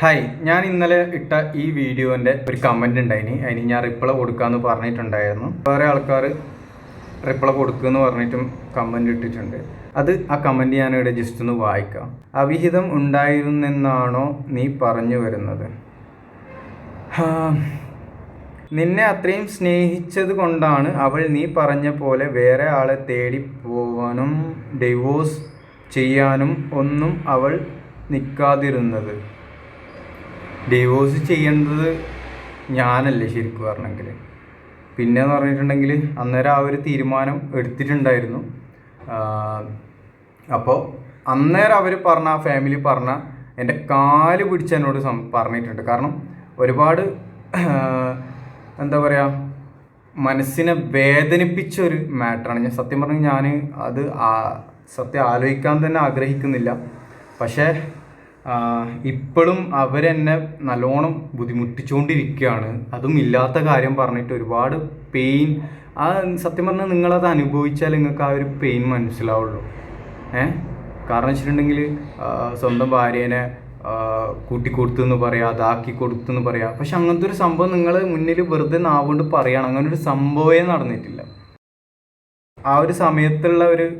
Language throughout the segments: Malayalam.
ഹായ് ഞാൻ ഇന്നലെ ഇട്ട ഈ വീഡിയോന്റെ ഒരു കമന്റ് ഉണ്ടായിനി. അതിന് ഞാൻ റിപ്ലൈ കൊടുക്കാമെന്ന് പറഞ്ഞിട്ടുണ്ടായിരുന്നു. വേറെ ആൾക്കാർ റിപ്ലൈ കൊടുക്കുമെന്ന് പറഞ്ഞിട്ടും കമന്റ് ഇട്ടിട്ടുണ്ട്. അത് ആ കമന്റ് ഞാനിവിടെ ജസ്റ്റ് ഒന്ന് വായിക്കാം. അവിഹിതം ഉണ്ടായിരുന്നെന്നാണോ നീ പറഞ്ഞു വരുന്നത്? നിന്നെ അത്രയും സ്നേഹിച്ചത് കൊണ്ടാണ് അവൾ നീ പറഞ്ഞ പോലെ വേറെ ആളെ തേടി പോവാനും ഡിവോഴ്സ് ചെയ്യാനും ഒന്നും അവൾ നിൽക്കാതിരുന്നത് ഡിവോഴ്സ് ചെയ്യേണ്ടത് ഞാനല്ലേ ശരിക്കും പറഞ്ഞെങ്കിൽ പിന്നെ എന്ന് പറഞ്ഞിട്ടുണ്ടെങ്കിൽ അന്നേരം ആ ഒരു തീരുമാനം എടുത്തിട്ടുണ്ടായിരുന്നു. അപ്പോൾ അന്നേരം അവർ പറഞ്ഞ ആ ഫാമിലി പറഞ്ഞ എന്റെ കാൽ പിടിച്ച് എന്നോട് സം പറഞ്ഞിട്ടുണ്ട്. കാരണം ഒരുപാട് എന്താ പറയുക മനസ്സിനെ വേദനിപ്പിച്ച ഒരു മാറ്ററാണ്. ഞാൻ സത്യം പറഞ്ഞാൽ ഞാൻ അത് സത്യം ആലോചിക്കാൻ തന്നെ ആഗ്രഹിക്കുന്നില്ല. പക്ഷേ ഇപ്പോഴും അവരെന്നെ നല്ലോണം ബുദ്ധിമുട്ടിച്ചുകൊണ്ടിരിക്കുകയാണ് അതും ഇല്ലാത്ത കാര്യം പറഞ്ഞിട്ട് ഒരുപാട് പെയിൻ ആ സത്യം പറഞ്ഞാൽ നിങ്ങളത് അനുഭവിച്ചാൽ നിങ്ങൾക്ക് ആ ഒരു പെയിൻ മനസ്സിലാവുള്ളൂ. ഏ? കാരണം വെച്ചിട്ടുണ്ടെങ്കിൽ സ്വന്തം ഭാര്യേനെ കൂട്ടിക്കൊടുത്തു എന്ന് പറയാം അതാക്കി കൊടുത്തു എന്ന് പറയാം. പക്ഷെ അങ്ങനത്തെ ഒരു സംഭവം നിങ്ങൾ മുന്നിൽ വെറുതെ നാവുകൊണ്ട് പറയണം. അങ്ങനൊരു സംഭവമേ നടന്നിട്ടില്ല. ആ ഒരു സമയത്തുള്ള ഒരു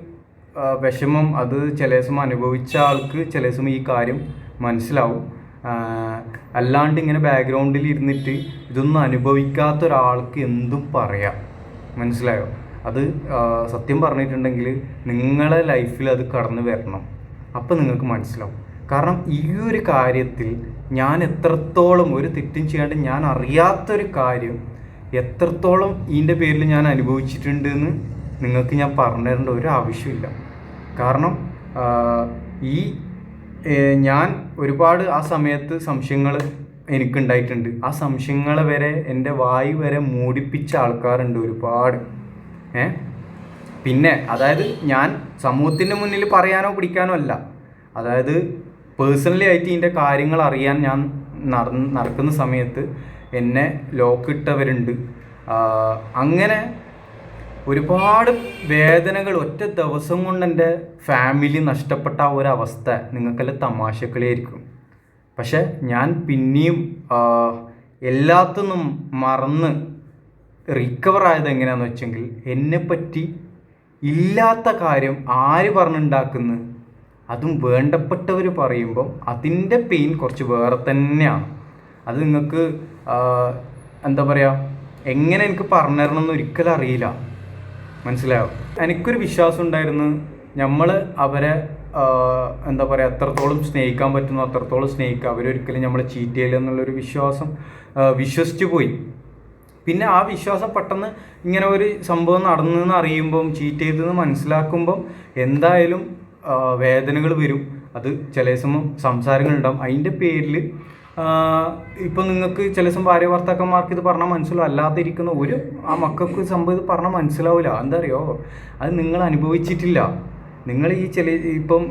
വിഷമം അത് ചില ദിവസം അനുഭവിച്ച ആൾക്ക് ചില ദിവസം ഈ കാര്യം മനസ്സിലാവും. അല്ലാണ്ട് ഇങ്ങനെ ബാക്ക്ഗ്രൗണ്ടിൽ ഇരുന്നിട്ട് ഇതൊന്നും അനുഭവിക്കാത്ത ഒരാൾക്ക് എന്തും പറയാം. മനസ്സിലായോ? അത് സത്യം പറഞ്ഞിട്ടുണ്ടെങ്കിൽ നിങ്ങളെ ലൈഫിൽ അത് കടന്നു വരണം. അപ്പം നിങ്ങൾക്ക് മനസ്സിലാവും. കാരണം ഈ ഒരു കാര്യത്തിൽ ഞാൻ എത്രത്തോളം ഒരു തെറ്റും ചെയ്യാണ്ട് ഞാൻ അറിയാത്തൊരു കാര്യം എത്രത്തോളം ഇതിന്റെ പേരിൽ ഞാൻ അനുഭവിച്ചിട്ടുണ്ട് എന്ന് നിങ്ങൾക്ക് ഞാൻ പറഞ്ഞു തരേണ്ട ഒരു ആവശ്യമില്ല. കാരണം ഈ ഞാൻ ഒരുപാട് ആ സമയത്ത് സംശയങ്ങൾ എനിക്കുണ്ടായിട്ടുണ്ട്. ആ സംശയങ്ങളെ വരെ എന്റെ വായു വരെ മൂടിപ്പിച്ച ആൾക്കാരുണ്ട് ഒരുപാട്. ഏ? പിന്നെ അതായത് ഞാൻ സമൂഹത്തിന്റെ മുന്നിൽ പറയാനോ പിടിക്കാനോ അല്ല. അതായത് പേഴ്സണലി ആയിട്ട് ഇതിന്റെ കാര്യങ്ങൾ അറിയാൻ ഞാൻ നടന്ന് നടക്കുന്ന സമയത്ത് എന്നെ ലോക്കിട്ടവരുണ്ട് അങ്ങനെ ഒരുപാട് വേദനകൾ ഒറ്റ ദിവസം കൊണ്ട് എന്റെ ഫാമിലി നഷ്ടപ്പെട്ട ആ ഒരു അവസ്ഥ നിങ്ങൾക്കെല്ലാം തമാശക്കളിയായിരിക്കും. പക്ഷെ ഞാൻ പിന്നെയും എല്ലാത്തൊന്നും മറന്ന് റിക്കവർ ആയത് എങ്ങനെയാണെന്ന് വെച്ചെങ്കിൽ എന്നെ പറ്റി ഇല്ലാത്ത കാര്യം ആര് പറഞ്ഞുണ്ടാക്കുന്നു അതും വേണ്ടപ്പെട്ടവർ പറയുമ്പോൾ അതിന്റെ പെയിൻ കുറച്ച് വേറെ തന്നെയാണ്. അത് നിങ്ങൾക്ക് എന്താ പറയുക എങ്ങനെ എനിക്ക് പറഞ്ഞു തരണമെന്ന് ഒരിക്കലും അറിയില്ല. മനസ്സിലായോ? എനിക്കൊരു വിശ്വാസം ഉണ്ടായിരുന്നു. നമ്മൾ അവരെ എന്താ പറയുക എത്രത്തോളം സ്നേഹിക്കാൻ പറ്റുന്നു അത്രത്തോളം സ്നേഹിക്കുക. അവരൊരിക്കലും നമ്മളെ ചീറ്റ് ചെയ്യില്ല എന്നുള്ളൊരു വിശ്വാസം വിശ്വസിച്ച് പോയി. പിന്നെ ആ വിശ്വാസം പെട്ടെന്ന് ഇങ്ങനെ ഒരു സംഭവം നടന്നെന്ന് അറിയുമ്പം ചീറ്റ് ചെയ്തെന്ന് മനസ്സിലാക്കുമ്പം എന്തായാലും വേദനകൾ വരും. അത് ചില സമയം സംസാരങ്ങളുണ്ടാവും അതിന്റെ പേരിൽ ഇപ്പം നിങ്ങൾക്ക് ചില ദിവസം ഭാര്യ ഭർത്താക്കന്മാർക്ക് ഇത് പറഞ്ഞാൽ മനസ്സിലാവും അല്ലാതെ ഇരിക്കുന്ന ഒരു ആ മക്കൾക്ക് സംഭവം ഇത് പറഞ്ഞാൽ മനസ്സിലാവില്ല എന്താ അറിയോ അത് നിങ്ങൾ അനുഭവിച്ചിട്ടില്ല. നിങ്ങൾ ഈ ചില ഇപ്പം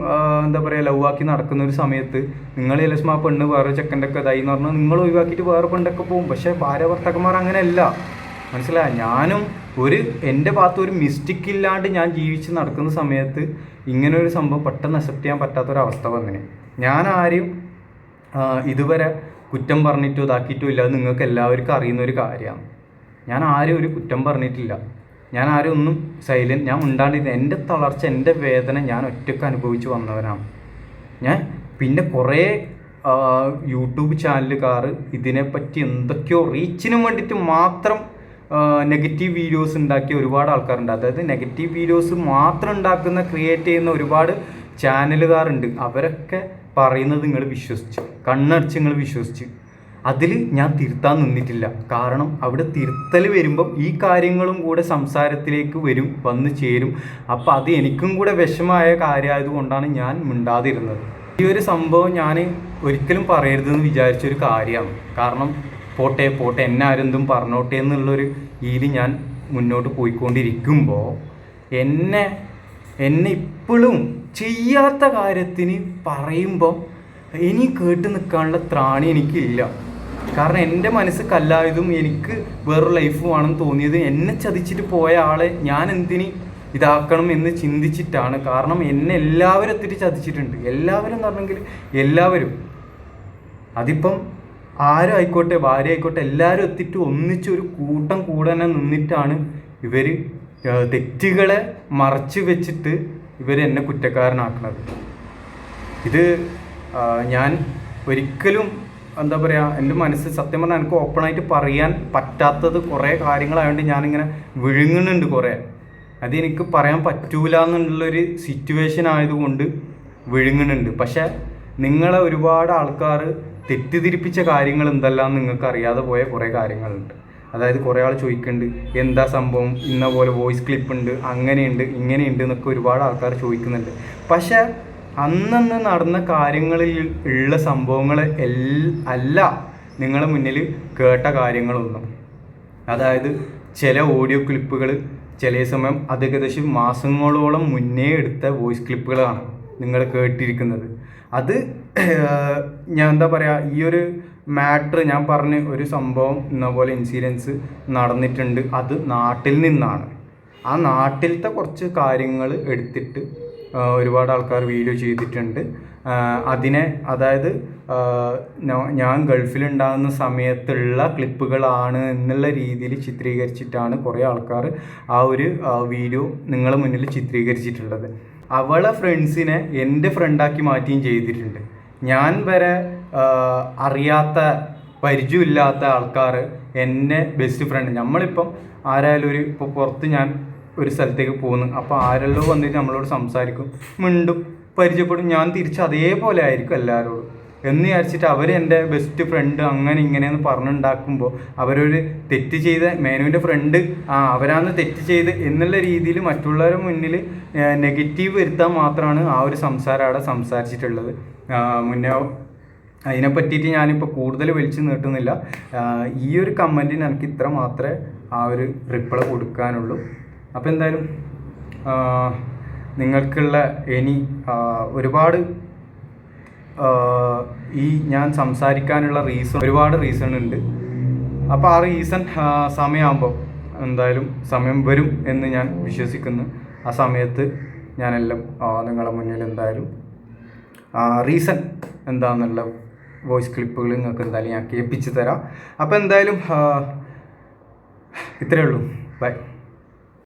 എന്താ പറയുക ലവ് ആക്കി നടക്കുന്ന ഒരു സമയത്ത് നിങ്ങൾ ചിലസം ആ പെണ്ണ് വേറെ ചെക്കന്റെ ഒക്കെ ഇതായി എന്ന് പറഞ്ഞാൽ നിങ്ങൾ ഒഴിവാക്കിയിട്ട് വേറെ പെണ്ണൊക്കെ പോകും. പക്ഷേ ഭാര്യ ഭർത്താക്കന്മാർ അങ്ങനെയല്ല. മനസ്സിലായ? ഞാനും ഒരു എന്റെ ഭാഗത്ത് ഒരു മിസ്റ്റേക്ക് ഇല്ലാണ്ട് ഞാൻ ജീവിച്ച് നടക്കുന്ന സമയത്ത് ഇങ്ങനെ ഒരു സംഭവം പെട്ടെന്ന് അക്സെപ്റ്റ് ചെയ്യാൻ പറ്റാത്തൊരവസ്ഥ വന്നിന്. ഞാൻ ആരെയും ഇതുവരെ കുറ്റം പറഞ്ഞിട്ടോ ഇതാക്കിയിട്ടോ ഇല്ല. അത് നിങ്ങൾക്ക് എല്ലാവർക്കും അറിയുന്ന ഒരു കാര്യമാണ് ഞാൻ ആരും ഒരു കുറ്റം പറഞ്ഞിട്ടില്ല. ഞാൻ ആരും ഒന്നും സൈലന്റ് ഞാൻ ഉണ്ടാണ്ടിരുന്ന എന്റെ തളർച്ച എന്റെ വേദന ഞാൻ ഒറ്റയ്ക്ക് അനുഭവിച്ച് വന്നവനാണ്. ഞാൻ പിന്നെ കുറേ യൂട്യൂബ് ചാനലുകാർ ഇതിനെപ്പറ്റി എന്തൊക്കെയോ റീച്ചിനും വേണ്ടിയിട്ട് മാത്രം നെഗറ്റീവ് വീഡിയോസ് ഉണ്ടാക്കിയ ഒരുപാട് ആൾക്കാരുണ്ട്. അതായത് നെഗറ്റീവ് വീഡിയോസ് മാത്രം ഉണ്ടാക്കുന്ന ക്രിയേറ്റ് ചെയ്യുന്ന ഒരുപാട് ചാനലുകാരുണ്ട്. അവരൊക്കെ പറയുന്നത് നിങ്ങൾ വിശ്വസിച്ച് കണ്ണടച്ച് നിങ്ങൾ വിശ്വസിച്ച്. അതിൽ ഞാൻ തിരുത്താൻ നിന്നിട്ടില്ല. കാരണം അവിടെ തിരുത്തൽ വരുമ്പം ഈ കാര്യങ്ങളും കൂടെ സംസാരത്തിലേക്ക് വരും വന്ന് ചേരും. അപ്പം അത് എനിക്കും കൂടെ വിഷമമായ കാര്യമായതുകൊണ്ടാണ് ഞാൻ മിണ്ടാതിരുന്നത്. ഈ ഒരു സംഭവം ഞാൻ ഒരിക്കലും പറയരുതെന്ന് വിചാരിച്ചൊരു കാര്യമാണ്. കാരണം പോട്ടെ പോട്ടെ എന്നെ ആരെന്തും പറഞ്ഞോട്ടെ എന്നുള്ളൊരു ഇതിൽ ഞാൻ മുന്നോട്ട് പോയിക്കൊണ്ടിരിക്കുമ്പോൾ എന്നെ എന്നെ ഇപ്പോഴും ചെയ്യാത്ത കാര്യത്തിന് പറയുമ്പം ഇനി കേട്ട് നിൽക്കാനുള്ള ത്രാണി എനിക്കില്ല. കാരണം എന്റെ മനസ്സ് കല്ലായതും എനിക്ക് വേറൊരു ലൈഫ് വേണമെന്ന് തോന്നിയത് എന്നെ ചതിച്ചിട്ട് പോയ ആളെ ഞാൻ എന്തിന് ഇതാക്കണം എന്ന് ചിന്തിച്ചിട്ടാണ്. കാരണം എന്നെ എല്ലാവരും എത്തിയിട്ട് ചതിച്ചിട്ടുണ്ട്. എല്ലാവരും എന്ന് പറഞ്ഞെങ്കിൽ എല്ലാവരും. അതിപ്പം ആരും ആയിക്കോട്ടെ ഭാര്യ ആയിക്കോട്ടെ എല്ലാവരും എത്തിയിട്ട് ഒന്നിച്ച് ഒരു കൂട്ടം കൂടെ തന്നെ നിന്നിട്ടാണ് ഇവർ തെറ്റുകളെ മറച്ചു വെച്ചിട്ട് ഇവർ എന്നെ കുറ്റക്കാരനാക്കുന്നത് ഇത് ഞാൻ ഒരിക്കലും എന്താ പറയുക എന്റെ മനസ്സ് സത്യം പറഞ്ഞാൽ എനിക്ക് ഓപ്പണായിട്ട് പറയാൻ പറ്റാത്തത് കുറേ കാര്യങ്ങളായതുകൊണ്ട് ഞാനിങ്ങനെ വിഴുങ്ങുന്നുണ്ട് കുറേ. അതെനിക്ക് പറയാൻ പറ്റൂല എന്നുള്ളൊരു സിറ്റുവേഷൻ ആയതുകൊണ്ട് വിഴുങ്ങുന്നുണ്ട്. പക്ഷേ നിങ്ങളെ ഒരുപാട് ആൾക്കാർ തെറ്റിദ്ധരിപ്പിച്ച കാര്യങ്ങൾ എന്തെല്ലാം നിങ്ങൾക്ക് അറിയാതെ പോയ കുറേ കാര്യങ്ങളുണ്ട്. അതായത് കുറേ ആൾ ചോദിക്കുന്നുണ്ട് എന്താ സംഭവം? ഇന്ന പോലെ വോയിസ് ക്ലിപ്പ് ഉണ്ട് അങ്ങനെയുണ്ട് ഇങ്ങനെയുണ്ട് എന്നൊക്കെ ഒരുപാട് ആൾക്കാർ ചോദിക്കുന്നുണ്ട്. പക്ഷേ അന്നന്ന് നടന്ന കാര്യങ്ങളിൽ ഉള്ള സംഭവങ്ങൾ അല്ല നിങ്ങളുടെ മുന്നിൽ കേട്ട കാര്യങ്ങളൊന്നും. അതായത് ചില ഓഡിയോ ക്ലിപ്പുകൾ ചില സമയം അത് ഏകദേശം മാസങ്ങളോളം മുന്നേ എടുത്ത വോയിസ് ക്ലിപ്പുകളാണ് നിങ്ങൾ കേട്ടിരിക്കുന്നത്. അത് ഞാൻ എന്താ പറയുക ഈ ഒരു മാറ്റർ ഞാൻ പറഞ്ഞ ഒരു സംഭവം ഇന്ന പോലെ ഇൻസിഡൻസ് നടന്നിട്ടുണ്ട്. അത് നാട്ടിൽ നിന്നാണ്. ആ നാട്ടിലത്തെ കുറച്ച് കാര്യങ്ങൾ എടുത്തിട്ട് ഒരുപാട് ആൾക്കാർ വീഡിയോ ചെയ്തിട്ടുണ്ട്. അതിനെ അതായത് ഞാൻ ഗൾഫിലുണ്ടാകുന്ന സമയത്തുള്ള ക്ലിപ്പുകളാണ് എന്നുള്ള രീതിയിൽ ചിത്രീകരിച്ചിട്ടാണ് കുറേ ആൾക്കാർ ആ ഒരു വീഡിയോ നിങ്ങളുടെ മുന്നിൽ ചിത്രീകരിച്ചിട്ടുള്ളത്. അവളെ ഫ്രണ്ട്സിനെ എന്റെ ഫ്രണ്ടാക്കി മാറ്റുകയും ചെയ്തിട്ടുണ്ട്. ഞാൻ വരെ അറിയാത്ത പരിചയമില്ലാത്ത ആൾക്കാർ എന്നെ ബെസ്റ്റ് ഫ്രണ്ട് നമ്മളിപ്പം ആരായാലും ഒരു ഇപ്പോൾ പുറത്ത് ഞാൻ ഒരു സ്ഥലത്തേക്ക് പോകുന്നു. അപ്പോൾ ആരെല്ലോ വന്നിട്ട് നമ്മളോട് സംസാരിക്കും മിണ്ടും പരിചയപ്പെടും. ഞാൻ തിരിച്ച് അതേപോലെ ആയിരിക്കും എല്ലാവരോടും എന്ന് വിചാരിച്ചിട്ട് അവർ എന്റെ ബെസ്റ്റ് ഫ്രണ്ട് അങ്ങനെ ഇങ്ങനെയെന്ന് പറഞ്ഞുണ്ടാക്കുമ്പോൾ അവരൊരു തെറ്റ് ചെയ്ത മേനുവിന്റെ ഫ്രണ്ട് ആ അവരാണ് തെറ്റ് ചെയ്ത് എന്നുള്ള രീതിയിൽ മറ്റുള്ളവരുടെ മുന്നിൽ നെഗറ്റീവ് വരുത്താൻ മാത്രമാണ് ആ ഒരു സംസാരം അവിടെ സംസാരിച്ചിട്ടുള്ളത്. മുന്നേ അതിനെ പറ്റിയിട്ട് ഞാനിപ്പോൾ കൂടുതൽ വലിച്ചു നീട്ടുന്നില്ല. ഈ ഒരു കമന്റിന് എനിക്ക് ഇത്ര മാത്രമേ ആ ഒരു റിപ്ലൈ കൊടുക്കാനുള്ളൂ. അപ്പോൾ എന്തായാലും നിങ്ങൾക്കുള്ള ഇനി ഒരുപാട് ഈ ഞാൻ സംസാരിക്കാനുള്ള റീസൺ ഒരുപാട് റീസൺ ഉണ്ട്. അപ്പോൾ ആ റീസൺ സമയമാകുമ്പോൾ എന്തായാലും സമയം വരും എന്ന് ഞാൻ വിശ്വസിക്കുന്നു. ആ സമയത്ത് ഞാനെല്ലാം നിങ്ങളുടെ മുന്നിൽ എന്തായാലും റീസൺ എന്താണെന്നുള്ള വോയിസ് ക്ലിപ്പുകൾ നിങ്ങൾക്ക് എന്തായാലും ഞാൻ കേൾപ്പിച്ച് തരാം. അപ്പോൾ എന്തായാലും ഇത്രയേ ഉള്ളൂ. ബൈ